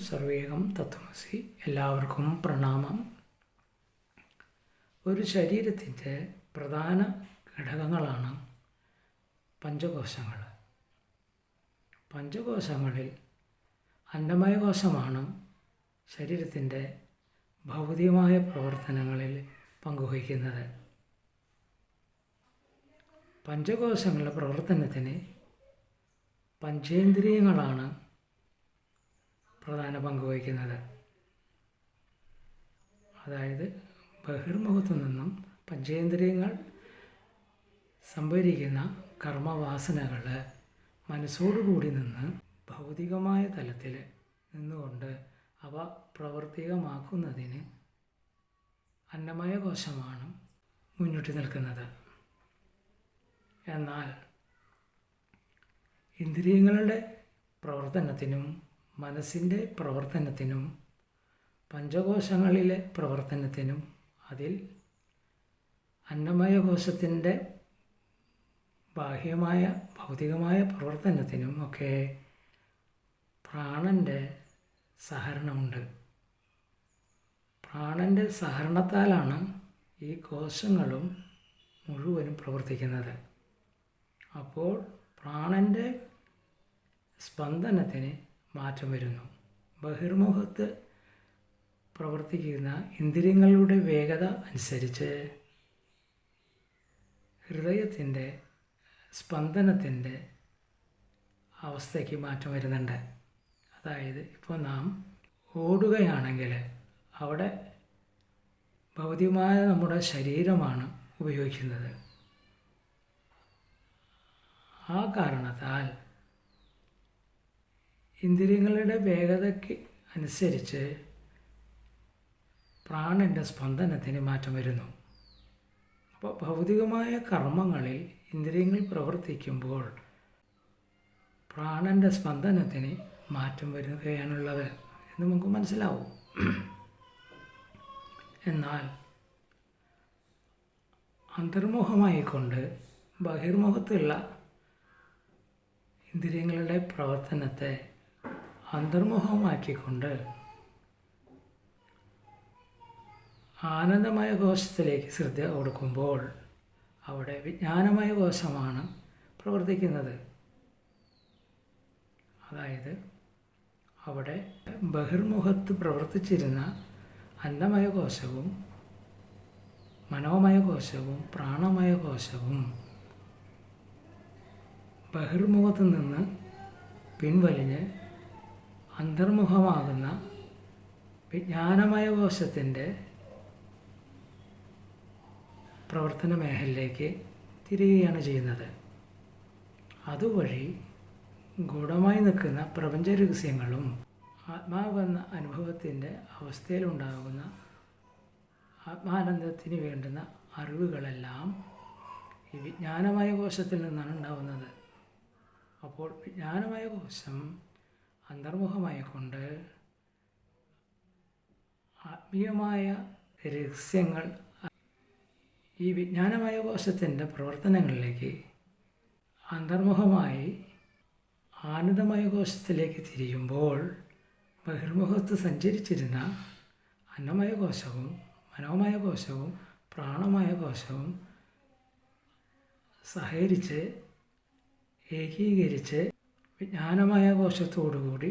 സർവേകം തത്വമസി. എല്ലാവർക്കും പ്രണാമം. ഒരു ശരീരത്തിന്റെ പ്രധാന ഘടകങ്ങളാണ് പഞ്ചകോശങ്ങൾ. പഞ്ചകോശങ്ങളിൽ അന്നമയ കോശമാണ് ശരീരത്തിന്റെ ഭൗതികമായ പ്രവർത്തനങ്ങളിൽ പങ്കുവഹിക്കുന്നത്. പഞ്ചകോശങ്ങളുടെ പ്രവർത്തനത്തിന് പഞ്ചേന്ദ്രിയങ്ങളാണ് പ്രധാന പങ്ക് വഹിക്കുന്നത്. അതായത് ബഹിർമുഖത്തു നിന്നും പഞ്ചേന്ദ്രിയങ്ങൾ സംഭരിക്കുന്ന കർമ്മവാസനകൾ മനസ്സോടുകൂടി നിന്ന് ഭൗതികമായ തലത്തിൽ നിന്നുകൊണ്ട് അവ പ്രവർത്തികമാക്കുന്നതിന് അന്നമയ കോശമാണ് മുന്നോട്ട് നിൽക്കുന്നത്. എന്നാൽ ഇന്ദ്രിയങ്ങളുടെ പ്രവർത്തനത്തിനും മനസ്സിന്റെ പ്രവർത്തനത്തിനും പഞ്ചകോശങ്ങളിലെ പ്രവർത്തനത്തിനും അതിൽ അന്നമയ കോശത്തിന്റെ ബാഹ്യമായ ഭൗതികമായ പ്രവർത്തനത്തിനും ഒക്കെ പ്രാണന്റെ സഹരണമുണ്ട് പ്രാണന്റെ സഹരണത്താലാണ് ഈ കോശങ്ങളും മുഴുവനും പ്രവർത്തിക്കുന്നത്. അപ്പോൾ പ്രാണന്റെ സ്പന്ദനത്തിന് മാറ്റം വരുന്നു. ബഹിർമുഖത്ത് പ്രവർത്തിക്കുന്ന ഇന്ദ്രിയങ്ങളുടെ വേഗത അനുസരിച്ച് ഹൃദയത്തിന്റെ സ്പന്ദനത്തിന്റെ അവസ്ഥയ്ക്ക് മാറ്റം വരുന്നുണ്ട്. അതായത് ഇപ്പോൾ നാം ഓടുകയാണെങ്കിൽ അവിടെ ഭൗതികമായ നമ്മുടെ ശരീരമാണ് ഉപയോഗിക്കുന്നത്. ആ കാരണത്താൽ ഇന്ദ്രിയങ്ങളുടെ വേഗതയ്ക്ക് അനുസരിച്ച് പ്രാണന്റെ സ്പന്ദനത്തിന് മാറ്റം വരുന്നു. അപ്പോൾ ഭൗതികമായ കർമ്മങ്ങളിൽ ഇന്ദ്രിയങ്ങൾ പ്രവർത്തിക്കുമ്പോൾ പ്രാണന്റെ സ്പന്ദനത്തിന് മാറ്റം വരികയാണുള്ളത് എന്ന് നമുക്ക് മനസ്സിലാവും. എന്നാൽ അന്തർമുഖമായിക്കൊണ്ട് ബഹിർമുഖത്തുള്ള ഇന്ദ്രിയങ്ങളുടെ പ്രവർത്തനത്തെ അന്തർമുഖമാക്കിക്കൊണ്ട് ആനന്ദമായ കോശത്തിലേക്ക് ശ്രദ്ധ കൊടുക്കുമ്പോൾ അവിടെ വിജ്ഞാനമായ കോശമാണ് പ്രവർത്തിക്കുന്നത്. അതായത് അവിടെ ബഹിർമുഖത്ത് പ്രവർത്തിച്ചിരുന്ന അന്നമയ കോശവും മനോമയ കോശവും പ്രാണമയ കോശവും ബഹിർമുഖത്ത് നിന്ന് പിൻവലിഞ്ഞ് അന്തർമുഖമാകുന്ന വിജ്ഞാനമയ കോശത്തിന്റെ പ്രവർത്തന മേഖലയിലേക്ക് തിരികുകയാണ് ചെയ്യുന്നത്. അതുവഴി ഗൂഢമായി നിൽക്കുന്ന പ്രപഞ്ച രഹസ്യങ്ങളും ആത്മാവെന്ന അനുഭവത്തിന്റെ അവസ്ഥയിലുണ്ടാകുന്ന ആത്മാനന്ദത്തിന് വേണ്ടുന്ന അറിവുകളെല്ലാം ഈ വിജ്ഞാനമായ കോശത്തിൽ നിന്നാണ് ഉണ്ടാകുന്നത് അപ്പോൾ വിജ്ഞാനമയ കോശം അന്തർമുഖമായിക്കൊണ്ട് ആത്മീയമായ രഹസ്യങ്ങൾ ഈ വിജ്ഞാനമായ കോശത്തിന്റെ പ്രവർത്തനങ്ങളിലേക്ക് അന്തർമുഖമായി ആനന്ദമായ കോശത്തിലേക്ക് തിരിയുമ്പോൾ ബഹിർമുഖത്ത് സഞ്ചരിച്ചിരുന്ന അന്നമായ കോശവും മനോമായ കോശവും പ്രാണമായ കോശവും സഹകരിച്ച് ഏകീകരിച്ച് വിജ്ഞാനമയ കോശത്തോടുകൂടി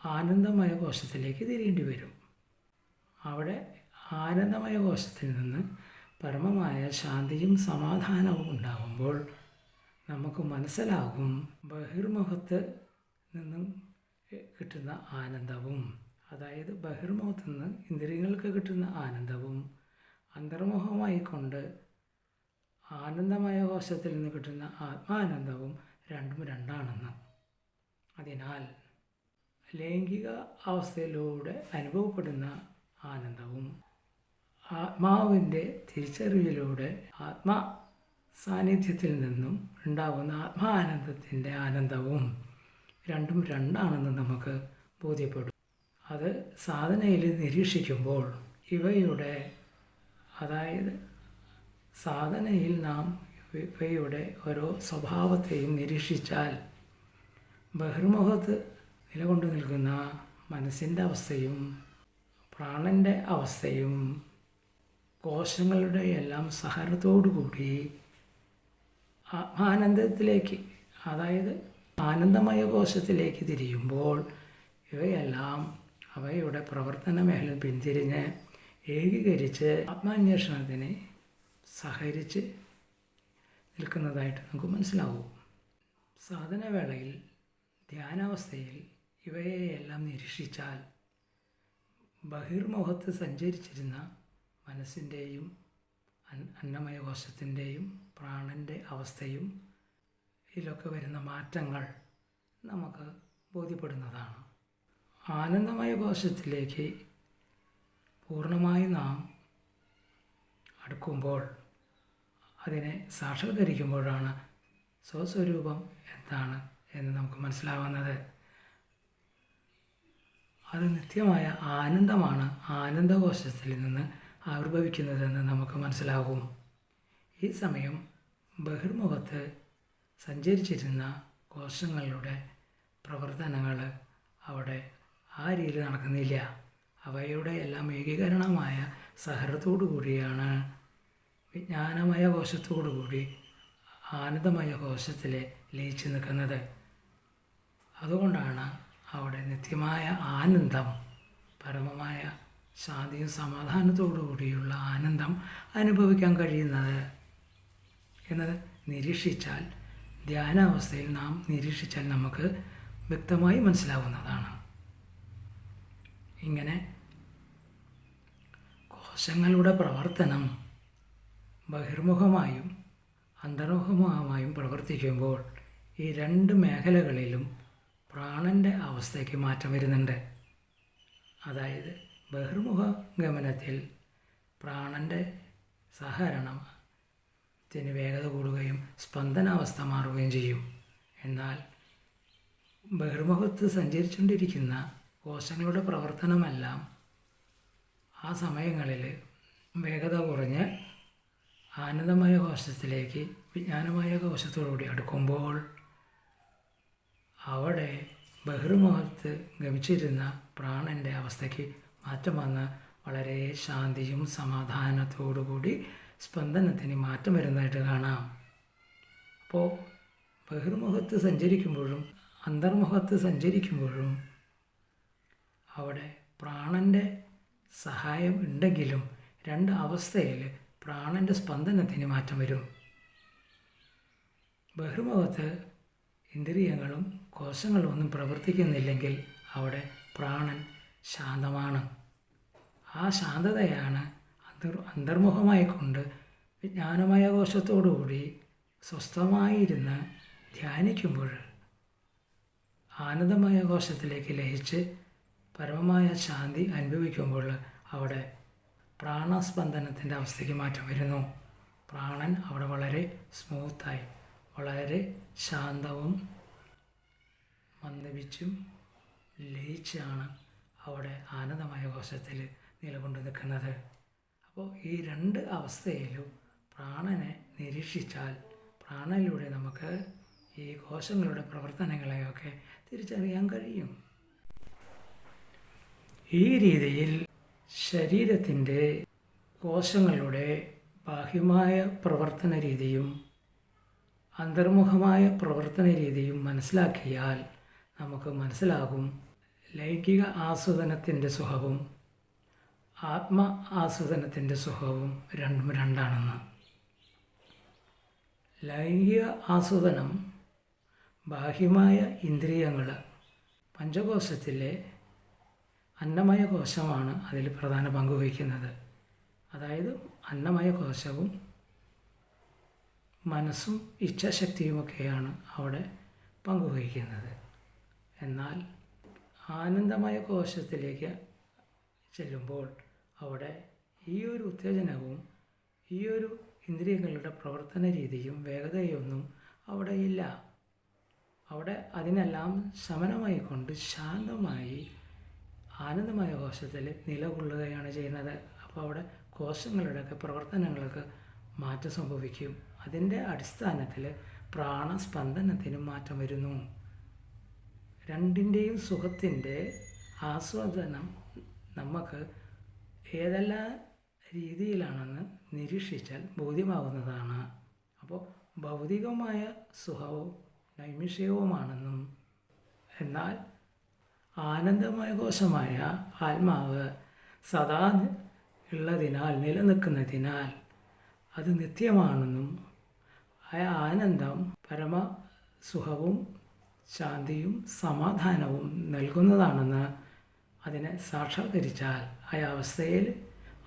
ആനന്ദമായ കോശത്തിലേക്ക് തിരിയേണ്ടി വരും. അവിടെ ആനന്ദമായ കോശത്തിൽ നിന്ന് പരമമായ ശാന്തിയും സമാധാനവും ഉണ്ടാകുമ്പോൾ നമുക്ക് മനസ്സിലാകും ബഹിർമുഖത്ത് നിന്നും കിട്ടുന്ന ആനന്ദവും അതായത് ബഹിർമുഖത്ത് നിന്ന് ഇന്ദ്രിയങ്ങൾക്ക് കിട്ടുന്ന ആനന്ദവും അന്തർമുഖമായി കൊണ്ട് ആനന്ദമായ കോശത്തിൽ നിന്ന് കിട്ടുന്ന ആത്മാനന്ദവും രണ്ടും രണ്ടാണെന്ന്. അതിനാൽ ലൈംഗിക അവസ്ഥയിലൂടെ അനുഭവപ്പെടുന്ന ആനന്ദവും ആത്മാവിന്റെ തിരിച്ചറിവിലൂടെ ആത്മാ സാന്നിധ്യത്തിൽ നിന്നും ഉണ്ടാകുന്ന ആത്മാനന്ദത്തിന്റെ ആനന്ദവും രണ്ടും രണ്ടാണെന്ന് നമുക്ക് ബോധ്യപ്പെടും. അത് സാധനയിൽ നിരീക്ഷിക്കുമ്പോൾ ഇവയുടെ അതായത് സാധനയിൽ നാം ഇവയുടെ ഓരോ സ്വഭാവത്തെയും നിരീക്ഷിച്ചാൽ ബഹിർമുഖത്ത് നിലകൊണ്ടു നിൽക്കുന്ന മനസ്സിന്റെ അവസ്ഥയും പ്രാണന്റെ അവസ്ഥയും കോശങ്ങളുടെ എല്ലാം സഹകരണത്തോടു കൂടി ആ- ആനന്ദത്തിലേക്ക് അതായത് ആനന്ദമയ കോശത്തിലേക്ക് തിരിയുമ്പോൾ ഇവയെല്ലാം അവയുടെ പ്രവർത്തന മേഖല പിന്തിരിഞ്ഞ് ഏകീകരിച്ച് ആത്മാന്വേഷണത്തിന് സഹകരിച്ച് നിൽക്കുന്നതായിട്ട് നമുക്ക് മനസ്സിലാവും. സാധനവേളയിൽ ധ്യാനാവസ്ഥയിൽ ഇവയെല്ലാം നിരീക്ഷിച്ചാൽ ബഹിർമുഖത്ത് സഞ്ചരിച്ചിരുന്ന മനസ്സിന്റെയും അന്നമയ കോശത്തിന്റെയും പ്രാണന്റെ അവസ്ഥയും ഇതിലൊക്കെ വരുന്ന മാറ്റങ്ങൾ നമുക്ക് ബോധ്യപ്പെടുന്നതാണ്. ആനന്ദമയ കോശത്തിലേക്ക് പൂർണമായി നാം അടുക്കുമ്പോൾ അതിനെ സാക്ഷാത്കരിക്കുമ്പോഴാണ് സ്വസ്വരൂപം എന്താണ് എന്ന് നമുക്ക് മനസ്സിലാവുന്നത്. അത് നിത്യമായ ആനന്ദമാണ് ആനന്ദകോശത്തിൽ നിന്ന് ആവിർഭവിക്കുന്നതെന്ന് നമുക്ക് മനസ്സിലാകും. ഈ സമയം ബഹിർമുഖത്ത് സഞ്ചരിച്ചിരുന്ന കോശങ്ങളുടെ പ്രവർത്തനങ്ങൾ അവിടെ ആ രീതിയിൽ നടക്കുന്നില്ല. അവയുടെ എല്ലാം ഏകീകരണമായ സഹരത്തോടു കൂടിയാണ് വിജ്ഞാനമയ കോശത്തോടു കൂടി ആനന്ദമയ കോശത്തിൽ ലയിച്ചു നിൽക്കുന്നത്. അതുകൊണ്ടാണ് അവിടെ നിത്യമായ ആനന്ദം പരമമായ ശാന്തിയും സമാധാനത്തോടു കൂടിയുള്ള ആനന്ദം അനുഭവിക്കാൻ കഴിയുന്നത്. എന്നത് നിരീക്ഷിച്ചാൽ ധ്യാനാവസ്ഥയിൽ നാം നിരീക്ഷിച്ചാൽ നമുക്ക് വ്യക്തമായി മനസ്സിലാവുന്നതാണ്. ഇങ്ങനെ കോശങ്ങളുടെ പ്രവർത്തനം ബഹിർമുഖമായും അന്തർമുഖമായും പ്രവർത്തിക്കുമ്പോൾ ഈ രണ്ട് മേഖലകളിലും പ്രാണന്റെ അവസ്ഥയ്ക്ക് മാറ്റം വരുന്നുണ്ട്. അതായത് ബഹിർമുഖ ഗമനത്തിൽ പ്രാണന്റെ സഹകരണത്തിന് വേഗത കൂടുകയും സ്പന്ദനാവസ്ഥ മാറുകയും ചെയ്യും. എന്നാൽ ബഹിർമുഖത്ത് സഞ്ചരിച്ചുകൊണ്ടിരിക്കുന്ന കോശങ്ങളുടെ പ്രവർത്തനമെല്ലാം ആ സമയങ്ങളിൽ വേഗത കുറഞ്ഞ് ആനന്ദമയ കോശത്തിലേക്ക് വിജ്ഞാനമായ കോശത്തോടുകൂടി അടുക്കുമ്പോൾ അവിടെ ബഹിർമുഖത്ത് ഗമിച്ചിരുന്ന പ്രാണന്റെ അവസ്ഥയ്ക്ക് മാറ്റം വന്ന് വളരെ ശാന്തിയും സമാധാനത്തോടുകൂടി സ്പന്ദനത്തിന് മാറ്റം വരുന്നതായിട്ട് കാണാം. അപ്പോൾ ബഹിർമുഖത്ത് സഞ്ചരിക്കുമ്പോഴും അന്തർമുഖത്ത് സഞ്ചരിക്കുമ്പോഴും അവിടെ പ്രാണന്റെ സഹായം ഉണ്ടെങ്കിലും രണ്ട് അവസ്ഥയിൽ പ്രാണന്റെ സ്പന്ദനത്തിന് മാറ്റം വരും. ബഹിർമുഖത്ത് ഇന്ദ്രിയങ്ങളും കോശങ്ങളും ഒന്നും പ്രവർത്തിക്കുന്നില്ലെങ്കിൽ അവിടെ പ്രാണൻ ശാന്തമാണ്. ആ ശാന്തതയാണ് അന്തർ അന്തർമുഖമായി കൊണ്ട് വിജ്ഞാനമയ കോശത്തോടുകൂടി സ്വസ്ഥമായിരുന്ന് ധ്യാനിക്കുമ്പോൾ ആനന്ദമായ കോശത്തിലേക്ക് ലയിച്ച് പരമമായ ശാന്തി അനുഭവിക്കുമ്പോൾ അവിടെ പ്രാണസ്പന്ദനത്തിന്റെ അവസ്ഥയ്ക്ക് മാറ്റം വരുന്നു. പ്രാണൻ അവിടെ വളരെ സ്മൂത്തായി വളരെ ശാന്തവും മന്ദപിച്ചും ലയിച്ചാണ് അവിടെ ആനന്ദമായ കോശത്തിൽ നിലകൊണ്ട് നിൽക്കുന്നത്. അപ്പോൾ ഈ രണ്ട് അവസ്ഥയിലും പ്രാണനെ നിരീക്ഷിച്ചാൽ പ്രാണനിലൂടെ നമുക്ക് ഈ കോശങ്ങളുടെ പ്രവർത്തനങ്ങളെയൊക്കെ തിരിച്ചറിയാൻ കഴിയും. ഈ രീതിയിൽ ശരീരത്തിന്റെ കോശങ്ങളുടെ ബാഹ്യമായ പ്രവർത്തന രീതിയും അന്തർമുഖമായ പ്രവർത്തന രീതിയും മനസ്സിലാക്കിയാൽ നമുക്ക് മനസ്സിലാകും ലൈംഗിക ആസ്വദനത്തിന്റെ സുഖവും ആത്മ ആസ്വദനത്തിന്റെ സുഖവും രണ്ടും രണ്ടാണെന്ന്. ലൈംഗിക ആസ്വദനം ബാഹ്യമായ ഇന്ദ്രിയങ്ങൾ പഞ്ചകോശത്തിലെ അന്നമയ കോശമാണ് അതിൽ പ്രധാന പങ്ക് വഹിക്കുന്നത്. അതായത് അന്നമയ കോശവും മനസ്സും ഇച്ഛാശക്തിയുമൊക്കെയാണ് അവിടെ പങ്കുവഹിക്കുന്നത് എന്നാൽ ആനന്ദമയ കോശത്തിലേക്ക് ചെല്ലുമ്പോൾ അവിടെ ഈ ഒരു ഉത്തേജനവും ഈ ഒരു ഇന്ദ്രിയങ്ങളുടെ പ്രവർത്തന രീതിയും വേഗതയൊന്നും അവിടെ ഇല്ല അവിടെ അതിനെല്ലാം ശമനമായി കൊണ്ട് ശാന്തമായി ആനന്ദമയ കോശത്തിൽ നിലകൊള്ളുകയാണ് ചെയ്യുന്നത്. അപ്പോൾ അവിടെ കോശങ്ങളുടെയൊക്കെ പ്രവർത്തനങ്ങൾക്ക് മാറ്റം സംഭവിക്കും. അതിന്റെ അടിസ്ഥാനത്തിൽ പ്രാണസ്പന്ദനത്തിനും മാറ്റം വരുന്നു. രണ്ടിന്റെയും സുഖത്തിന്റെ ആസ്വാദനം നമുക്ക് ഏതെല്ലാം രീതിയിലാണെന്ന് നിരീക്ഷിച്ചാൽ ബോധ്യമാകുന്നതാണ്. അപ്പോൾ ഭൗതികമായ സുഖവും നൈമിഷികവുമാണെന്നും എന്നാൽ ആനന്ദമയ കോശമായ ആത്മാവ് സദാ ഉള്ളതിനാൽ നിലനിൽക്കുന്നതിനാൽ അത് നിത്യമാണെന്നും ആ ആനന്ദം പരമ സുഖവും ശാന്തിയും സമാധാനവും നൽകുന്നതാണെന്ന് അതിനെ സാക്ഷാത്കരിച്ചാൽ ആ അവസ്ഥയിൽ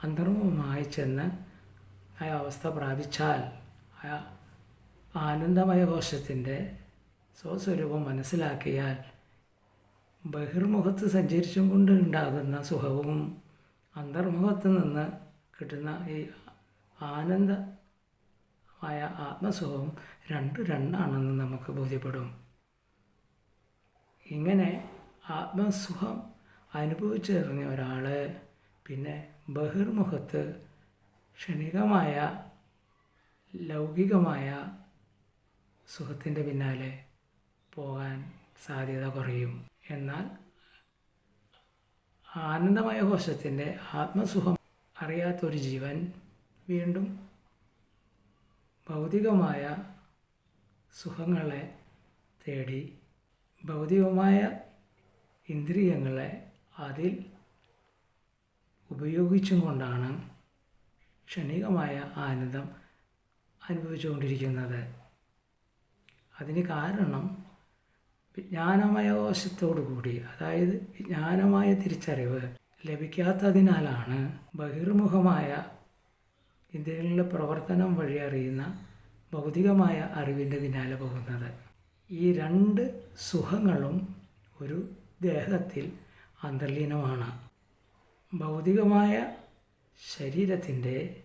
അന്തർമുഖമായി ചെന്ന് ആ അവസ്ഥ പ്രാപിച്ചാൽ ആ ആനന്ദമയ കോശത്തിന്റെ സ്വസ്വരൂപം മനസ്സിലാക്കിയാൽ ബഹിർമുഖത്ത് സഞ്ചരിച്ചും കൊണ്ട് ഉണ്ടാകുന്ന സുഖവും അന്തർമുഖത്ത് നിന്ന് കിട്ടുന്ന ഈ ആനന്ദമായ ആത്മസുഖവും രണ്ട് രണ്ടാണെന്ന് നമുക്ക് ബോധ്യപ്പെടും. ഇങ്ങനെ ആത്മസുഖം അനുഭവിച്ചറിഞ്ഞ ഒരാൾ പിന്നെ ബഹിർമുഖത്ത് ക്ഷണികമായ ലൗകികമായ സുഖത്തിന്റെ പിന്നാലെ പോകാൻ സാധ്യത കുറയും. എന്നാൽ ആനന്ദമയ കോശത്തിന്റെ ആത്മസുഖം അറിയാത്തൊരു ജീവൻ വീണ്ടും ഭൗതികമായ സുഖങ്ങളെ തേടി ഭൗതികമായ ഇന്ദ്രിയങ്ങളെ അതിൽ ഉപയോഗിച്ചും കൊണ്ടാണ് ക്ഷണികമായ ആനന്ദം അനുഭവിച്ചുകൊണ്ടിരിക്കുന്നത്. അതിന് കാരണം വിജ്ഞാനമയ കോശത്തോടു കൂടി അതായത് വിജ്ഞാനമായ തിരിച്ചറിവ് ലഭിക്കാത്തതിനാലാണ് ബഹിർമുഖമായ ഇന്ത്യയിലുള്ള പ്രവർത്തനം വഴി അറിയുന്ന ഭൗതികമായ അറിവിന്റെ പിന്നാലെ പോകുന്നത്. ഈ രണ്ട് സുഖങ്ങളും ഒരു ദേഹത്തിൽ അന്തർലീനമാണ്. ഭൗതികമായ ശരീരത്തിന്റെ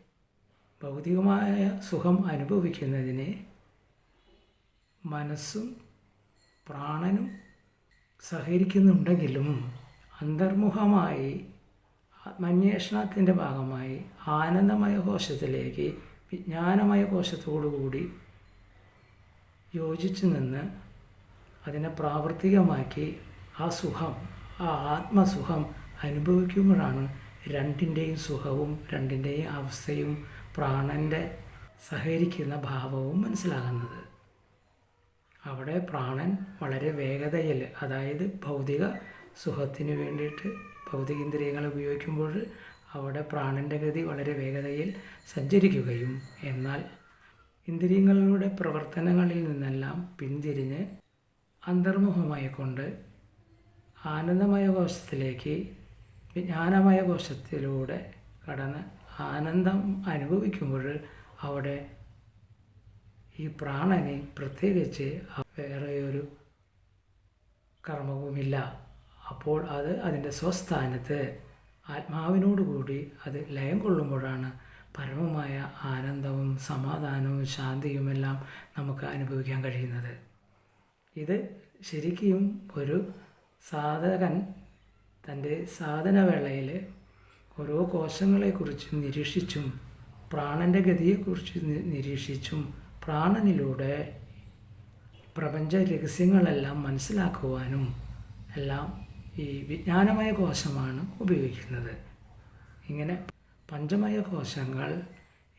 ഭൗതികമായ സുഖം അനുഭവിക്കുന്നതിന് മനസ്സും പ്രാണനും സഹകരിക്കുന്നുണ്ടെങ്കിലും അന്തർമുഖമായി ആത്മന്വേഷണത്തിന്റെ ഭാഗമായി ആനന്ദമയ കോശത്തിലേക്ക് വിജ്ഞാനമയ കോശത്തോടുകൂടി യോജിച്ചു നിന്ന് അതിനെ പ്രാവർത്തികമാക്കി ആ സുഖം ആ ആത്മസുഖം അനുഭവിക്കുമ്പോഴാണ് രണ്ടിന്റെയും സുഖവും രണ്ടിന്റെയും അവസ്ഥയും പ്രാണന്റെ സഹകരിക്കുന്ന ഭാവവും മനസ്സിലാകുന്നത്. അവിടെ പ്രാണൻ വളരെ വേഗതയിൽ അതായത് ഭൗതിക സുഖത്തിന് വേണ്ടിയിട്ട് ഭൗതിക ഇന്ദ്രിയങ്ങൾ ഉപയോഗിക്കുമ്പോൾ അവിടെ പ്രാണന്റെ ഗതി വളരെ വേഗതയിൽ സഞ്ചരിക്കുകയും എന്നാൽ ഇന്ദ്രിയങ്ങളുടെ പ്രവർത്തനങ്ങളിൽ നിന്നെല്ലാം പിന്തിരിഞ്ഞ് അന്തർമുഖമായി കൊണ്ട് ആനന്ദമയ കോശത്തിലേക്ക് വിജ്ഞാനമയ കോശത്തിലൂടെ കടന്ന് ആനന്ദം അനുഭവിക്കുമ്പോൾ അവിടെ ഈ പ്രാണന് പ്രത്യേകിച്ച് വേറെ ഒരു കർമ്മവുമില്ല. അപ്പോൾ അത് അതിന്റെ സ്വസ്ഥാനത്ത് ആത്മാവിനോടുകൂടി അത് ലയം കൊള്ളുമ്പോഴാണ് പരമമായ ആനന്ദവും സമാധാനവും ശാന്തിയുമെല്ലാം നമുക്ക് അനുഭവിക്കാൻ കഴിയുന്നത്. ഇത് ശരിക്കും ഒരു സാധകൻ തന്റെ സാധനവേളയിൽ ഓരോ കോശങ്ങളെക്കുറിച്ചും നിരീക്ഷിച്ചും പ്രാണന്റെ ഗതിയെക്കുറിച്ച് നിരീക്ഷിച്ചും പ്രാണനിലൂടെ പ്രപഞ്ച രഹസ്യങ്ങളെല്ലാം മനസ്സിലാക്കുവാനും എല്ലാം ഈ വിജ്ഞാനമയ കോശമാണ് ഉപയോഗിക്കുന്നത്. ഇങ്ങനെ പഞ്ചമയ കോശങ്ങൾ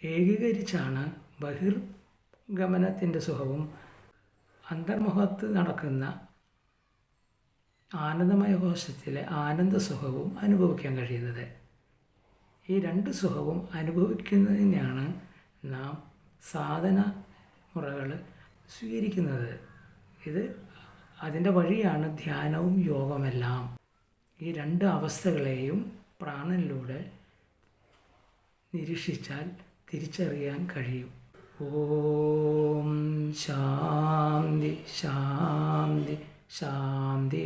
ഏകീകരിച്ചാണ് ബഹിർഗമനത്തിന്റെ സുഖവും അന്തർമുഖത്ത് നടക്കുന്ന ആനന്ദമയ കോശത്തിലെ ആനന്ദ സുഖവും അനുഭവിക്കാൻ കഴിയുന്നത്. ഈ രണ്ട് സുഖവും അനുഭവിക്കുന്നതിനാണ് നാം സാധന മുറകൾ സ്വീകരിക്കുന്നത്. ഇത് അതിന്റെ വഴിയാണ് ധ്യാനവും യോഗമെല്ലാം. ഈ രണ്ട് അവസ്ഥകളെയും പ്രാണനിലൂടെ നിരീക്ഷിച്ചാൽ തിരിച്ചറിയാൻ കഴിയും. ഓം ശാന്തി ശാന്തി ശാന്തി